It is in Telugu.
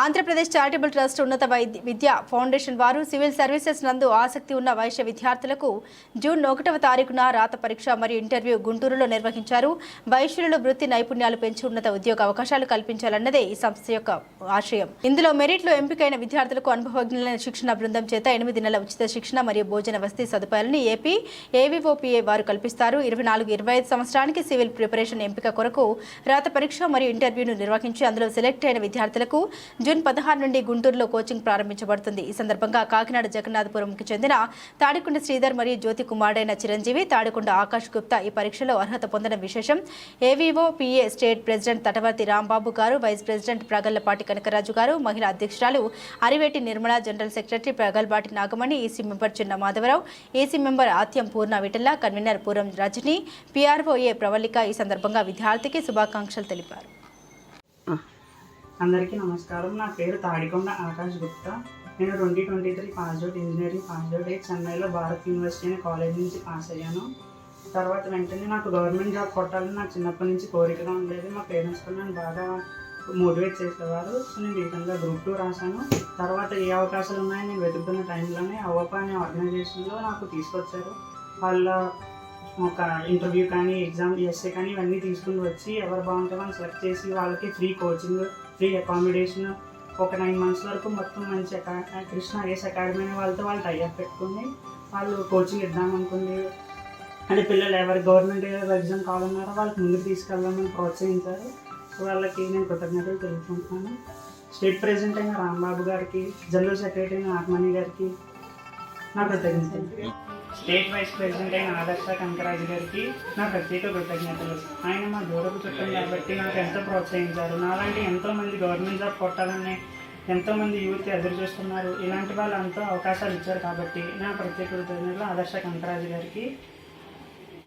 ఆంధ్రప్రదేశ్ చారిటబుల్ ట్రస్ట్ ఉన్నత వైద్య విద్యా ఫౌండేషన్ వారు సివిల్ సర్వీసెస్ నందు ఆసక్తి ఉన్న వైశ్య విద్యార్థులకు జూన్ ఒకటవ తారీఖున రాత పరీక్ష మరియు ఇంటర్వ్యూ గుంటూరులో నిర్వహించారు. వైశ్యులలో వృత్తి నైపుణ్యాలు పెంచి ఉన్నత ఉద్యోగ అవకాశాలు కల్పించాలన్నదే ఈ సంస్థ యొక్క ఆశయం. ఇందులో మెరిట్లో ఎంపికైన విద్యార్థులకు అనుభవజ్ఞులైన శిక్షణ బృందం చేత ఎనిమిది నెలల ఉచిత శిక్షణ మరియు భోజన వసతి సదుపాయాలను ఏపీ ఏవీఓపీఏ వారు కల్పిస్తారు. ఇరవై నాలుగు ఇరవై ఐదు సంవత్సరానికి సివిల్ ప్రిపరేషన్ ఎంపిక కొరకు రాత పరీక్ష మరియు ఇంటర్వ్యూను నిర్వహించి అందులో సెలెక్ట్ అయిన విద్యార్థులకు జూన్ పదహారు నుండి గుంటూరులో కోచింగ్ ప్రారంభించబడుతుంది. ఈ సందర్భంగా కాకినాడ జగన్నాథపురంకి చెందిన తాడికొండ శ్రీధర్ మరియు జ్యోతి కుమారుడైన చిరంజీవి తాడికొండ ఆకాష్ గుప్తా ఈ పరీక్షలో అర్హత పొందడం విశేషం. AVO PA state president Tatavarthi Rambabu garu vice president Pragallapati Kanakaraju garu మహిళా అధ్యక్షురాలు Ariveti Nirmala general secretary Pragalbati Nagamani EC member Chinna Madhavarao AC member Athyam Purna Vittala convener Puram Rajani PROA Pravallika ఈ సందర్భంగా విద్యార్థికి శుభాకాంక్షలు తెలిపారు. అందరికీ నమస్కారం. నా పేరు తాడికొండ ఆకాష్ గుప్తా. నేను twenty twenty three pass out engineering pass out అయ్యి చెన్నైలో భారత్ యూనివర్సిటీ అనే కాలేజ్ నుంచి పాస్ అయ్యాను. తర్వాత వెంటనే నాకు గవర్నమెంట్ జాబ్ కొట్టాలని నాకు చిన్నప్పటి నుంచి కోరికగా ఉండేది. మా పేరెంట్స్ కూడా నన్ను బాగా మోటివేట్ చేసేవారు. సో నేను విధంగా గ్రూప్ టూ రాశాను. తర్వాత ఏ అవకాశాలు ఉన్నాయో నేను వెతుకుతున్న టైంలోనే అవప అనే ఆర్గనైజేషన్లో నాకు తీసుకొచ్చారు. వాళ్ళ ఒక ఇంటర్వ్యూ కానీ ఎగ్జామ్ ఎస్ఏ కానీ ఇవన్నీ తీసుకుని వచ్చి ఎవరు బాగుంటే వాళ్ళని సెలెక్ట్ చేసి వాళ్ళకి ఫ్రీ కోచింగ్ ఫ్రీ అకామిడేషన్ ఒక నైన్ మంత్స్ వరకు మొత్తం మంచి కృష్ణ ఐఎస్ అకాడమీ అనే వాళ్ళతో వాళ్ళు టైఅప్ పెట్టుకుని వాళ్ళు కోచింగ్ ఇద్దామనుకుంది అంటే పిల్లలు ఎవరు గవర్నమెంట్ ఎగ్జామ్ కావాలన్నారో వాళ్ళకి ముందుకు తీసుకెళ్దామని ప్రోత్సహించారు. సో వాళ్ళకి నేను కృతజ్ఞతలు తెలుపుకుంటున్నాను. స్టేట్ ప్రెసిడెంట్ అయిన రాంబాబు గారికి జనరల్ సెక్రటరీ అయిన ఆత్మని గారికి నా కృతజ్ఞతలు. స్టేట్ వైస్ ప్రెసిడెంట్ అయిన ఆదర్శ కనకరాజు గారికి నా ప్రత్యేక కృతజ్ఞతలు. ఆయన మా దూరపు చుట్టం కాబట్టి నాకు ఎంతో ప్రోత్సహించారు. నాలాంటి ఎంతో మంది గవర్నమెంట్ జాబ్ కొట్టాలని ఎంతో మంది యూత్ ఎదురు చూస్తున్నారు. ఇలాంటి వాళ్ళు ఎంతో అవకాశాలు ఇచ్చారు కాబట్టి నా ప్రత్యేక కృతజ్ఞతలు ఆదర్శ కనకరాజు గారికి.